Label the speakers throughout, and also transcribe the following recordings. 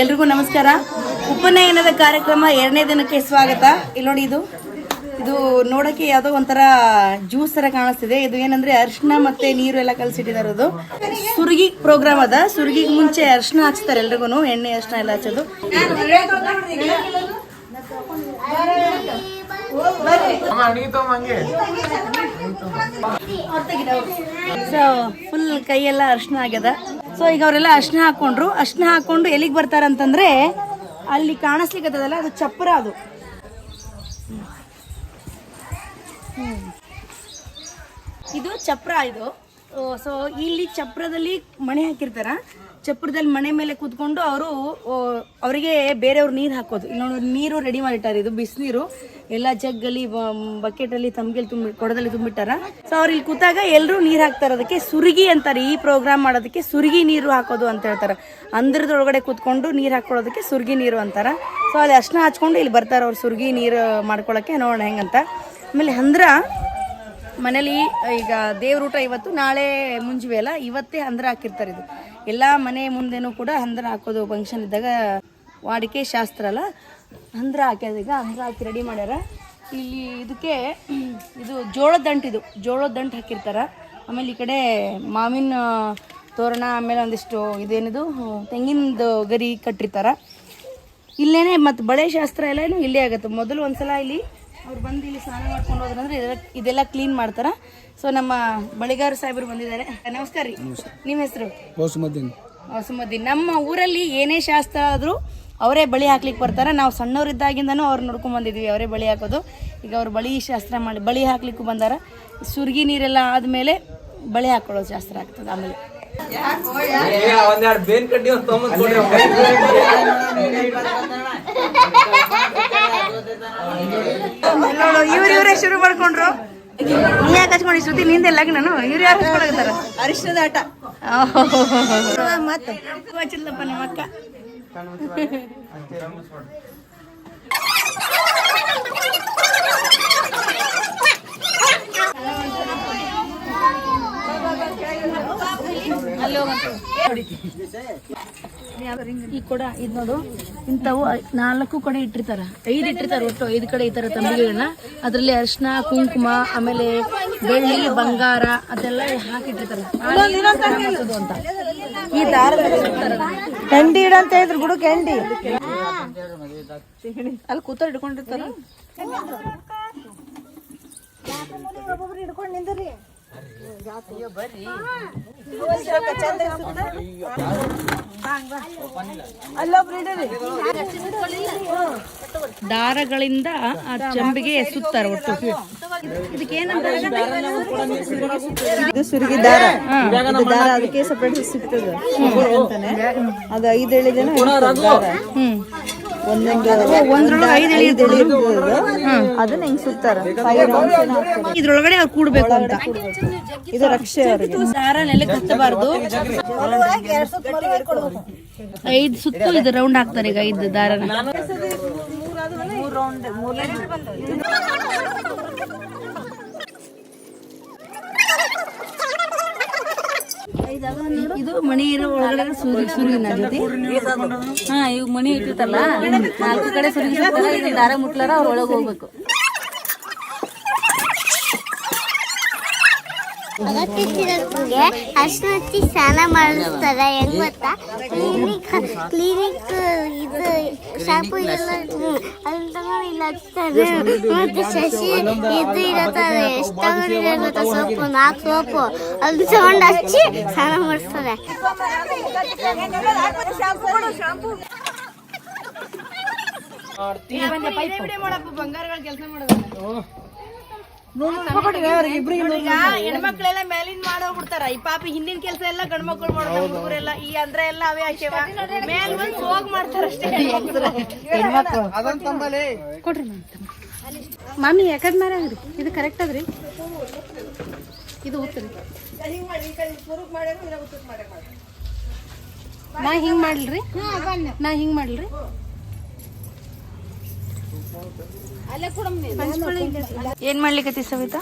Speaker 1: ಎಲ್ರಿಗೂ ನಮಸ್ಕಾರ. ಉಪನಯನದ ಕಾರ್ಯಕ್ರಮ ಎರಡನೇ ದಿನಕ್ಕೆ ಸ್ವಾಗತ. ಇಲ್ಲಿ ನೋಡಿ ಇದು. ಇದು ನೋಡಕ್ಕೆ ಯಾವುದೋ ಒಂಥರ ಜ್ಯೂಸ್ ತರ ಕಾಣಿಸ್ತಿದೆ. ಇದು ಏನಂದ್ರೆ ಅರ್ಶಿನ ಮತ್ತೆ ನೀರು ಎಲ್ಲ ಕಲಸಿಟ್ಟಿದ್ದಾರೆ ಅದು. ಸುರ್ಗಿ ಪ್ರೋಗ್ರಾಮ್ ಅದ. ಸುರ್ಗಿಗೆ ಮುಂಚೆ ಅರ್ಶಿನ ಹಾಕ್ಸ್ತಾರೆ ಎಲ್ರಿಗೂ ಎಣ್ಣೆ ಅರ್ಶಿನ ಎಲ್ಲ ಹಚ್ಚೋದು. ಸೊ ಫುಲ್ ಕೈಯೆಲ್ಲ ಅರ್ಶಿನ ಆಗ್ಯದ. ಸೊ ಈಗ ಅವರೆಲ್ಲ ಅರ್ಶಿನ ಹಾಕೊಂಡ್ರು. ಅರ್ಶಿನ ಹಾಕೊಂಡು ಎಲ್ಲಿಗೆ ಬರ್ತಾರ ಅಂತಂದ್ರೆ ಅಲ್ಲಿ ಕಾಣಿಸ್ಲಿಕ್ಕತ್ತದಲ್ಲ ಅದು ಚಪ್ಪರ ಅದು. ಇದು ಚಪ್ರ ಇದು. ಸೊ ಇಲ್ಲಿ ಚಪ್ರದಲ್ಲಿ ಮಣೆ ಹಾಕಿರ್ತಾರ. ಚಪ್ರದಲ್ಲಿ ಮಣೆ ಮೇಲೆ ಕೂತ್ಕೊಂಡು ಅವರು ಅವರಿಗೆ ಬೇರೆಯವ್ರು ನೀರು ಹಾಕೋದು. ಇಲ್ಲಿ ನೀರು ರೆಡಿ ಮಾಡಿಟ್ಟಾರೆ ಇದು, ಬಿಸಿನೀರು. ಎಲ್ಲ ಜಗ್ಗಲ್ಲಿ ಬಕೆಟಲ್ಲಿ ತಮ್ಗೆಲ್ಲಿ ತುಂಬಿ, ಕೊಡದಲ್ಲಿ ತುಂಬಿಟ್ಟಾರ. ಸೊ ಅವ್ರು ಇಲ್ಲಿ ಕೂತಾಗ ಎಲ್ಲರೂ ನೀರು ಹಾಕ್ತಾರೆ ಅದಕ್ಕೆ ಸುರುಗಿ ಅಂತಾರೆ. ಈ ಪ್ರೋಗ್ರಾಮ್ ಮಾಡೋದಕ್ಕೆ ಸುರುಗಿ ನೀರು ಹಾಕೋದು ಅಂತ ಹೇಳ್ತಾರೆ. ಅಂದ್ರದೊಳಗಡೆ ಕೂತ್ಕೊಂಡು ನೀರು ಹಾಕೊಳ್ಳೋದಕ್ಕೆ ಸುರ್ಗಿ ನೀರು ಅಂತಾರೆ. ಸೊ ಅಲ್ಲಿ ಅರ್ಶನ ಹಚ್ಕೊಂಡು ಇಲ್ಲಿ ಬರ್ತಾರೆ ಅವ್ರು ಸುರ್ಗಿ ನೀರು ಮಾಡ್ಕೊಳಕ್ಕೆ. ನೋಡೋಣ ಹೆಂಗಂತ. ಆಮೇಲೆ ಹಂದ್ರ ಮನೇಲಿ ಈಗ ದೇವ್ರ ಊಟ ಇವತ್ತು, ನಾಳೆ ಮುಂಜುವೆ ಅಲ್ಲ, ಇವತ್ತೇ ಹಂದ್ರ ಹಾಕಿರ್ತಾರೆ ಇದು. ಎಲ್ಲ ಮನೆ ಮುಂದೆನೂ ಕೂಡ ಹಂದ್ರ ಹಾಕೋದು. ಫಂಕ್ಷನ್ ಇದ್ದಾಗ ವಾಡಿಕೆ ಶಾಸ್ತ್ರ ಅಲ್ಲ. ಹಂದ್ರ ಹಾಕ್ಯದೀಗ ಈಗ ಹಂದ್ರ ಹಾಕಿ ರೆಡಿ ಮಾಡ್ಯಾರ. ಇಲ್ಲಿ ಇದಕ್ಕೆ ಇದು ಜೋಳದ ದಂಟು ಇದು. ಜೋಳದ ದಂಟು ಹಾಕಿರ್ತಾರೆ. ಆಮೇಲೆ ಈ ಕಡೆ ಮಾವಿನ ತೋರಣ ಆಮೇಲೆ ಒಂದಿಷ್ಟು ಇದೇನಿದು ತೆಂಗಿನದು ಗರಿ ಕಟ್ಟಿರ್ತಾರೆ. ಇಲ್ಲೇನೆ ಮತ್ತು ಬಳೆ ಶಾಸ್ತ್ರ ಎಲ್ಲನೂ ಇಲ್ಲೇ ಆಗುತ್ತೆ. ಮೊದಲು ಒಂದ್ಸಲ ಇಲ್ಲಿ ಅವ್ರು ಬಂದು ಇಲ್ಲಿ ಸ್ನಾನ ಮಾಡ್ಕೊಂಡು ಹೋದ್ರಂದ್ರೆ ಇದೆಲ್ಲ ಇದೆಲ್ಲ ಕ್ಲೀನ್ ಮಾಡ್ತಾರ. ಸೊ ನಮ್ಮ ಬಳಿಗಾರ ಸಾಹೇಬರು ಬಂದಿದ್ದಾರೆ. ನಮಸ್ಕಾರ ರೀ. ನಿಮ್ಮ ಹೆಸರು?
Speaker 2: ಹೊಸಮದ್ದೀನ್.
Speaker 1: ಹೊಸಮದ್ದೀನ್. ನಮ್ಮ ಊರಲ್ಲಿ ಏನೇ ಶಾಸ್ತ್ರ ಆದರೂ ಅವರೇ ಬಳಿ ಹಾಕ್ಲಿಕ್ಕೆ ಬರ್ತಾರೆ. ನಾವು ಸಣ್ಣವರಿದ್ದಾಗಿಂದನೂ ಅವ್ರು ನೋಡ್ಕೊಂಡ್ ಬಂದಿದ್ವಿ ಅವರೇ ಬಳಿ ಹಾಕೋದು. ಈಗ ಅವ್ರು ಬಳಿ ಶಾಸ್ತ್ರ ಮಾಡಿ ಬಳಿ ಹಾಕ್ಲಿಕ್ಕೂ ಬಂದಾರ. ಸುರ್ಗಿ ನೀರೆಲ್ಲ ಆದಮೇಲೆ ಬಳಿ ಹಾಕೊಳ್ಳೋ ಶಾಸ್ತ್ರ ಆಗ್ತದೆ ಆಮೇಲೆ. ಇವ್ರು ಇವರೇ ಶುರು ಮಾಡ್ಕೊಂಡ್ರು. ನೀ ಯಾಕೆ ಹಚ್ಕೊಂಡು ಶ್ರುತಿ ನಿಂದೆ ಲಗ್ನನು? ಇವ್ರು ಯಾರು ಹಚ್ಕೊಳಗತ್ತಾರ
Speaker 3: ಅರಿಶಿಣದ ಆಟ
Speaker 1: ಮತ್ತೆ. ಹಚ್ಚಿಲ್ಲಪ್ಪ ನಮ್ಮ ಅಕ್ಕ ಈ ಕೂಡ ಇದ್ ನೋಡು. ಇಂಥವು ನಾಲ್ಕು ಕಡೆ ಇಟ್ಟಿರ್ತಾರ. ಐದು ಇಟ್ಟಿರ್ತಾರ ಒಟ್ಟು. ಐದು ಕಡೆ ಈ ತರ ತಂಬಿಗೆಗಳನ್ನ. ಅದರಲ್ಲಿ ಅರಿಶಿನ ಕುಂಕುಮ ಆಮೇಲೆ ಬೆಳ್ಳಿ ಬಂಗಾರ ಅದೆಲ್ಲ ಹಾಕಿಟ್ಟಿರ್ತಾರೆ ಅಂತ. ಈ.
Speaker 3: ಕೆಂಡಿ ಇಡಂತ ಇದ್ರು ಗುಡು ಕೆಂಡಿ ಅಲ್ಲಿ ಕೂತ ಹಿಡ್ಕೊಂಡಿರ್ತಾರ. ಅಲ್ಲೊಬ್ರು ಇಡ್ರಿ
Speaker 1: ದಾರಗಳಿಂದ ಆ ಚಂಬಿಗೆ ಸುತ್ತಾರೆ ಒಟ್ಟು. ಇದಕ್ಕೆ ಏನಂತಾರೆ
Speaker 3: ಇದು ಸುರ್ಗಿ ದಾರ. ದಾರ ಅದಕ್ಕೆ ಸಪ್ರೇಟ್ ಸಿಗ್ತದೆ. ಅದು ಐದೇಳು ಜನ
Speaker 1: ಹ್ಮ್.
Speaker 3: ಒಂದೊಂದು
Speaker 1: ಒಂದ್ರೊಳಗೆ ಐದು ಎಳೆ
Speaker 3: ಇದೆ ಅದನ್ನ ಹಿಂಗ್ ಸುತ್ತಾರ.
Speaker 1: ಇದ್ರೊಳಗಡೆ ಅವ್ರು ಕೂಡ್ಬೇಕು ಅಂತ.
Speaker 3: ಇದು ರಕ್ಷೆ
Speaker 1: ದಾರ ನೆಲಕ್ಕೆ ಹತ್ತಬಾರ್ದು ಐದು ಸುತ್ತು ಇದು ರೌಂಡ್ ಹಾಕ್ತಾರೆ ಈಗ ಐದು ದಾರನ. ಇದು ಮಣಿ ಇರೋ ಒಳಗಡೆ ಸೂರ್ಯ ಸೂರ್ಯನ ಜೊತೆ.
Speaker 4: ಹಾ, ಇವ್ ಮಣಿ ಇಟ್ಟಿರ್ತಲ್ಲ ನಾಲ್ಕು ಕಡೆ ಸುರಿಗಿರ್ತಾರ ಇದು ದಾರ ಮುಟ್ಲಾರ ಅವ್ರ ಒಳಗ್ ಹೋಗ್ಬೇಕು.
Speaker 5: ಅಗತ್ಯಕ್ಕೆ ಅರ್ಶಿನ ಹಚ್ಚಿ ಸ್ನಾನ ಮಾಡಿಸ್ತಾರೆ. ಹೆಂಗ್ ಗೊತ್ತಾ? ಕ್ಲಿನಿಕ್ ಕ್ಲಿನಿಕ್ ಇದು ಶಾಂಪು ಎಲ್ಲ ತಗೊಂಡು ಇಲ್ಲ ಹಚ್ತಾರೆ ಮತ್ತೆ ಶಶಿ ಇದು ಇರತ್ತಾರೆ ಎಷ್ಟು ತಗೊಂಡಿದೆ ಗೊತ್ತಾ? ಸೋಪು ನಾಲ್ಕು ಸೋಪು. ಅಲ್ಲಿ ತಗೊಂಡು ಹಚ್ಚಿ ಸ್ನಾನ ಮಾಡಿಸ್ತಾರೆ.
Speaker 1: ಬಂಗಾರಗಳ ಕೆಲಸ ಮಾಡೋದು ಹೆಣ್ಮಕ್ಳೆಲ್ಲ ಮೇಲಿಂದ ಮಾಡೋಗ್ಬಿಡ್ತಾರ. ಈ ಪಾಪಿ ಹಿಂದಿನ ಕೆಲಸ ಎಲ್ಲ ಗಂಡ್ಮಕ್ಳು ಮಾಡೋದು ಹುಡುಗರೆಲ್ಲ ಈ ಅಂದ್ರೆ ಎಲ್ಲ ಅವೇ ಹಾಕ್ಯವ ಮೇಲ್ ಬಂದ್ ಹೋಗ್ ಮಾಡ್ತಾರ ಅಷ್ಟೇ. ಕೊಡ್ರಿ ಮಾಮಿ ಯಾಕಡ್ ಮಾರ ಇದು ಕರೆಕ್ಟ್ ಅದ್ರಿ? ಇದು ಉತ್ತರಿ ನಾ ಹಿಂಗ್ ಮಾಡ್ಲ್ರಿ? ನಾ ಹಿಂಗ್ ಮಾಡ್ಲ್ರಿ? ಏನ್ ಮಾಡ್ಲಿಕ್ಕೆ ಸವಿತಾ?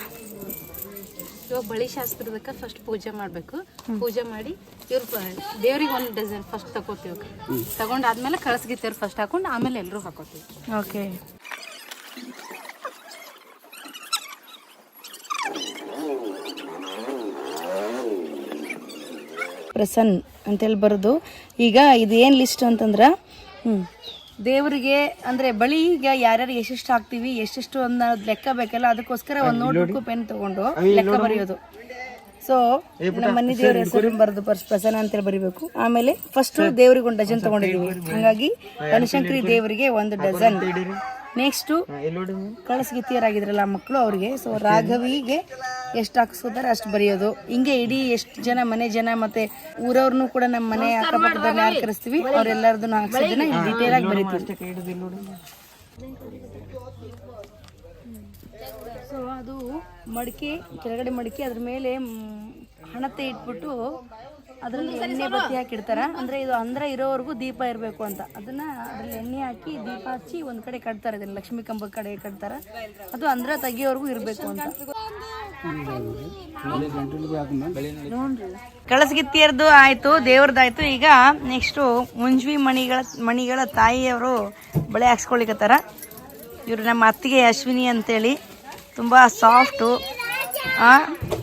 Speaker 2: ಇವಾಗ ಬಳಿ ಶಾಸ್ತ್ರದಕ್ಕೆ ಫಸ್ಟ್ ಪೂಜೆ ಮಾಡಬೇಕು. ಪೂಜೆ ಮಾಡಿ ಇವ್ರ ದೇವ್ರಿಗೆ ಒಂದು ಡಜನ್ ಫಸ್ಟ್ ತಗೋತೀವಿ ತಗೊಂಡು ಆದ್ಮೇಲೆ ಕಳಸ್ಗಿತ್ತೇವ್ರು ಫಸ್ಟ್ ಹಾಕೊಂಡು ಆಮೇಲೆ ಎಲ್ಲರೂ ಹಾಕೋತೀವಿ.
Speaker 1: ಓಕೆ ಪ್ರಸನ್ ಅಂತೇಳಿ ಬರೋದು. ಈಗ ಇದು ಏನು ಲಿಸ್ಟ್ ಅಂತಂದ್ರೆ ಹ್ಞೂ ದೇವರಿಗೆ ಅಂದ್ರೆ ಬಳಿ ಈಗ ಯಾರ್ಯಾರು ಎಷ್ಟೆಷ್ಟು ಹಾಕ್ತಿವಿ ಎಷ್ಟೆಷ್ಟು ಅನ್ನೋದು ಲೆಕ್ಕ ಬೇಕಲ್ಲ ಅದಕ್ಕೋಸ್ಕರ ಒಂದು ನೋಟ್ಬುಕ್ ಪೆನ್ ತಗೊಂಡು ಲೆಕ್ಕ ಬರೆಯೋದು. ಸೊ ನಮ್ಮ ಮನೆ ದೇವ್ರ ಹೆಸರು ಬರೆದು ಪರ್ಸ್ ಪ್ರಸನ್ನ ಅಂತೇಳಿ ಬರಿಬೇಕು. ಆಮೇಲೆ ಫಸ್ಟ್ ದೇವ್ರಿಗೆ ಒಂದು ಡಜನ್ ತಗೊಂಡಿದೀವಿ. ಹಾಗಾಗಿ ಬನಶಂಕರಿ ದೇವರಿಗೆ ಒಂದು ಡಜನ್ ನೆಕ್ಸ್ಟು ಕಳಸಗಿತ್ತಿಯರಾಗಿದ್ರಲ್ಲ ಮಕ್ಕಳು ಅವ್ರಿಗೆ. ಸೊ ರಾಘವಿಗೆ ಎಷ್ಟು ಹಾಕಿಸ್ಕೋತಾರೆ ಅಷ್ಟು ಬರೆಯೋದು. ಹಿಂಗೆ ಇಡೀ ಎಷ್ಟು ಜನ ಮನೆ ಜನ ಮತ್ತೆ ಊರವ್ರನ್ನು ಕೂಡ ನಮ್ಮ ಮನೆ ಅಕ್ಕಪಕ್ಕದವ್ರನ್ನ ಆಕರಿಸ್ತೀವಿ ಕರೆಸ್ತೀವಿ? ಅವ್ರೆಲ್ಲರದ್ದು ಹಾಕ್ಸೋದನ್ನ ಡೀಟೇಲ್ ಆಗಿ ಬರೀತೀವಿ. ಸೊ ಅದು ಮಡಿಕೆ ಕೆಳಗಡೆ ಮಡಿಕೆ ಅದ್ರ ಮೇಲೆ ಹಣತೆ ಇಟ್ಬಿಟ್ಟು ಅದರಲ್ಲಿ ಎಣ್ಣೆ ಬತ್ತಿ ಹಾಕಿಡ್ತಾರ. ಅಂದ್ರೆ ಇದು ಅಂದ್ರ ಇರೋವರೆಗೂ ದೀಪ ಇರಬೇಕು ಅಂತ. ಅದನ್ನ ಅದ್ರಲ್ಲಿ ಎಣ್ಣೆ ಹಾಕಿ ದೀಪ ಹಚ್ಚಿ ಒಂದ್ ಕಡೆ ಕಟ್ತಾರೆ. ಇದನ್ನ ಲಕ್ಷ್ಮೀ ಕಂಬದ ಕಡೆ ಕಟ್ತಾರ. ಅದು ಅಂದ್ರ ತೆಗಿಯೋವರೆಗೂ ಇರಬೇಕು ಅಂತ. ಕಳಸಗಿತ್ತಿಯರ್ದು ಆಯ್ತು ದೇವ್ರದ್ದಾಯ್ತು ಈಗ ನೆಕ್ಸ್ಟು ಮುಂಜ್ವಿ ಮಣಿಗಳ ಮಣಿಗಳ ತಾಯಿಯವರು ಬಳೆ ಹಾಕ್ಸ್ಕೊಳಿಕತ್ತಾರ. ಇವರು ನಮ್ಮ ಅತ್ತಿಗೆ ಅಶ್ವಿನಿ ಅಂತೇಳಿ. ತುಂಬ ಸಾಫ್ಟು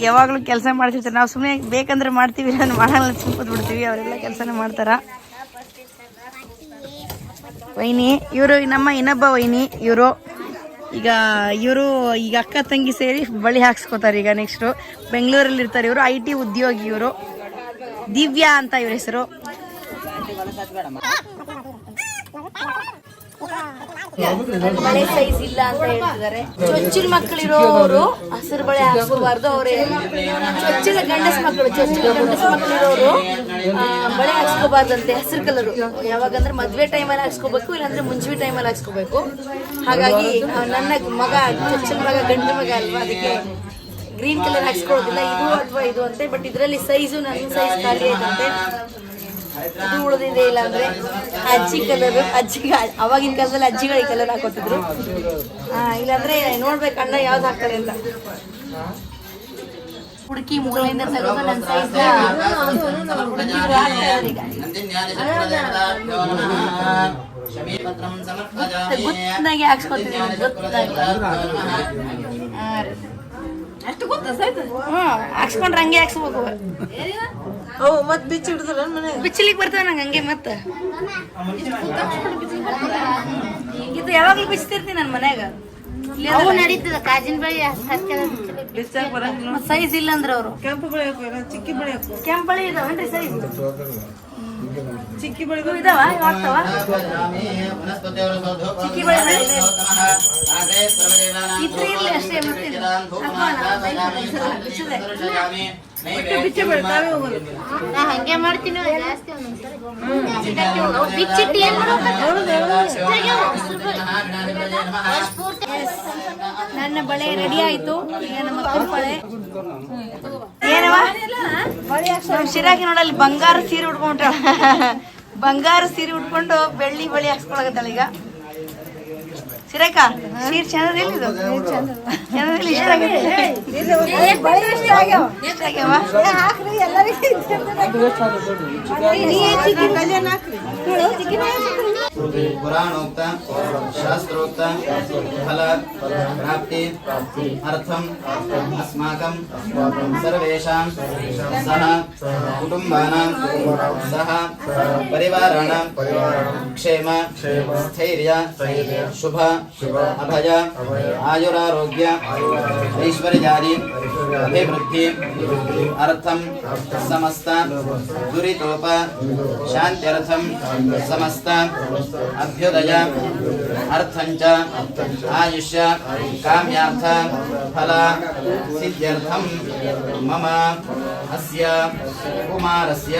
Speaker 1: ಯಾವಾಗಲೂ ಕೆಲಸ ಮಾಡ್ತಿರ್ತಾರೆ. ನಾವು ಸುಮ್ಮನೆ ಬೇಕಂದ್ರೆ ಮಾಡ್ತೀವಿ ನಾನು ಮಾಡಲ್ಲ ಸುಮ್ಮನೆ ಬಿಡ್ತೀವಿ ಅವರೆಲ್ಲ ಕೆಲಸನೇ ಮಾಡ್ತಾರ. ವೈನಿ, ಇವರು ನಮ್ಮ ಇನ್ನೊಬ್ಬ ವೈನಿ, ಇವರು ಈಗ ಇವರು ಈಗ ಅಕ್ಕ ತಂಗಿ ಸೇರಿ ಬಳಿ ಹಾಕ್ಸ್ಕೋತಾರೆ ಈಗ ನೆಕ್ಸ್ಟು ಬೆಂಗಳೂರಲ್ಲಿ ಇರ್ತಾರೆ ಇವರು, ಐ ಟಿ ಉದ್ಯೋಗಿ ಇವರು. ದಿವ್ಯಾ ಅಂತ ಇವ್ರ ಹೆಸರು. ಬಳೆ ಸೈಜ್ ಇಲ್ಲ ಅಂತ ಹೇಳ್ತಿದ್ದಾರೆ. ಚೊಚ್ಚಿನ ಮಕ್ಕಳಿರೋರು ಹಸಿರು ಬಳೆ ಹಾಕ್ಸ್ಕೋಬಾರ್ದು, ಅವ್ರೆ ಚೊಚ್ಚಿನ ಗಂಡಸ ಮಕ್ಕಳು ಚೊಚ್ಚಿನ ಗಂಡಸ ಮಕ್ಕಳಿರೋರು ಬಳೆ ಹಾಕ್ಸ್ಕೋಬಾರ್ದಂತೆ ಹಸಿರು ಕಲರ್ ಯಾವಾಗಂದ್ರೆ ಮದ್ವೆ ಟೈಮಲ್ಲಿ ಹಾಕ್ಸ್ಕೋಬೇಕು, ಇಲ್ಲಾಂದ್ರೆ ಮುಂಚೆ ಟೈಮಲ್ಲಿ ಹಾಕ್ಸ್ಕೋಬೇಕು. ಹಾಗಾಗಿ ನನ್ನ ಮಗ, ಚೊಚ್ಚಿನ ಮಗ, ಗಂಡು ಮಗ ಅಲ್ವಾ, ಅದಕ್ಕೆ ಗ್ರೀನ್ ಕಲರ್ ಹಾಕ್ಸ್ಕೊಳ್ಳೋದಿಲ್ಲ, ಇದು ಅಥವಾ ಇದು ಅಂತೆ ಬಟ್ ಇದರಲ್ಲಿ ಸೈಜು ನನ್ನ ಸೈಜ್ ಖಾಲಿ ಆಯ್ತಂತೆ. ಇದು ಉಳಿದಿದೆ ಇಲ್ಲ ಅಂದ್ರೆ ಅಜ್ಜಿ ಕಲರ್ ಅಜ್ಜಿಗೆ ಅವಾಗಿನ ಕಾಲದಲ್ಲಿ ಅಜ್ಜಿಗಳಿಗೆ ಕಲರ್ ಹಾಕೋತಿದ್ರು ಇಲ್ಲಾಂದ್ರೆ ನೋಡ್ಬೇಕು ಅಣ್ಣ ಯಾವ್ದು ಹಾಕ್ತಾರೆ ಅಂತ. ಹುಡುಕಿ ಮೂಲೆಯಿಂದ ತೆಗೆದು ನನ್ನ ಸೈಜ್ ಗುತ್ತಾಗಿ ಹಾಕ್ಸ್ಕೊತಿದ್ದೀನಿ ಗುತ್ತಾಗಿ ಅಷ್ಟು ಗೊತ್ತ ಸೈಜ್ ಹಾಕ್ಸ್ಕೊಂಡ್ರೆ ಹಂಗೆ ಹಾಕ್ಸ್ಬೇಕು.
Speaker 3: ಮತ್ ಬಿಚ್ಚಿ ಹಿಡಿದ್ರ ಮನೆ?
Speaker 1: ಬಿಚ್ಚಲಿಕ್ಕೆ ಬರ್ತವೆ ನಂಗೆ ಹಂಗೆ ಮತ್ತೆ. ಇದು ಯಾವಾಗಲೂ ಬಿಚ್ತಿರ್ತೀನಿ ನನ್ನ ಮನ್ಯಾಗ.
Speaker 5: ಅವು ನಡೀತದ ಕಾಜಿನ ಬಳಿ
Speaker 3: ಬಿಚ್ಚಾಕ್ ಬರಂಗಿಲ್ಲ
Speaker 1: ಸೈಜ್ ಇಲ್ಲ ಅಂದ್ರೆ ಅವರು.
Speaker 3: ಕೆಂಪು ಬಳೆ ಚಿಕ್ಕಿ ಬಳೆ ಕೆಂಪು
Speaker 1: ಕೆಂಪ್ ಬಳಿ ಇದಾವೇನ್ರಿ ಸೈಜ್
Speaker 3: ಚಿಕ್ಕಿ ಬಳೆ
Speaker 1: ಇದಾವ ಆಗ್ತಾವ? ಚಿಕ್ಕಿ ಬಳಿ ಇದ್ರೆ ಇರ್ಲಿ ಅಷ್ಟೇ ಮತ್ತೇನು
Speaker 5: ನಾ ಹಂಗೆ ಮಾಡ್ತೀನಿ ಜಾಸ್ತಿ ಬಿಚ್ಚಿಟ್ಟು ಏನ್
Speaker 1: ನನ್ನ ಬಳೆ ರೆಡಿ ಆಯ್ತು. ಈಗ ನಮ್ಮ ಬಳೆ. ಏನವ? ಶಿರಾಕಿ ನೋಡಲ್ಲಿ ಬಂಗಾರ ಸೀರೆ ಉಟ್ಕೊಂಡ್ರ. ಬಂಗಾರ ಸೀರೆ ಉಟ್ಕೊಂಡು ಬೆಳ್ಳಿ ಬಳಿ ಹಾಕ್ಸ್ಕೊಳಕತ್ತಾಳ ಈಗ. ಸಿರೇಕ ಸೀರ್ ಚಂದದಿಲ್ಲ ಇಷ್ಟ ಆಗೈತೆ ಇಷ್ಟ ಆಗ್ಯಾವ?
Speaker 6: पुराणोक्त शास्त्रोक्त फल प्राप्ति अर्थम अस्माकं सर्वेषां सह, कुटुम्बानां, सह, परिवाराणां, क्षेम, स्थैर्य, शुभ, अभय, आयुरारोग्य, ऐश्वर्यादि, अभिवृद्धि, अर्थम, समस्त, दुरितोप शान्त्यर्थं समस्त अभ्युदय अर्थञ्च आयुष्य काम्यार्थ फल सिद्ध्यर्थं मम अस्य कुमारस्य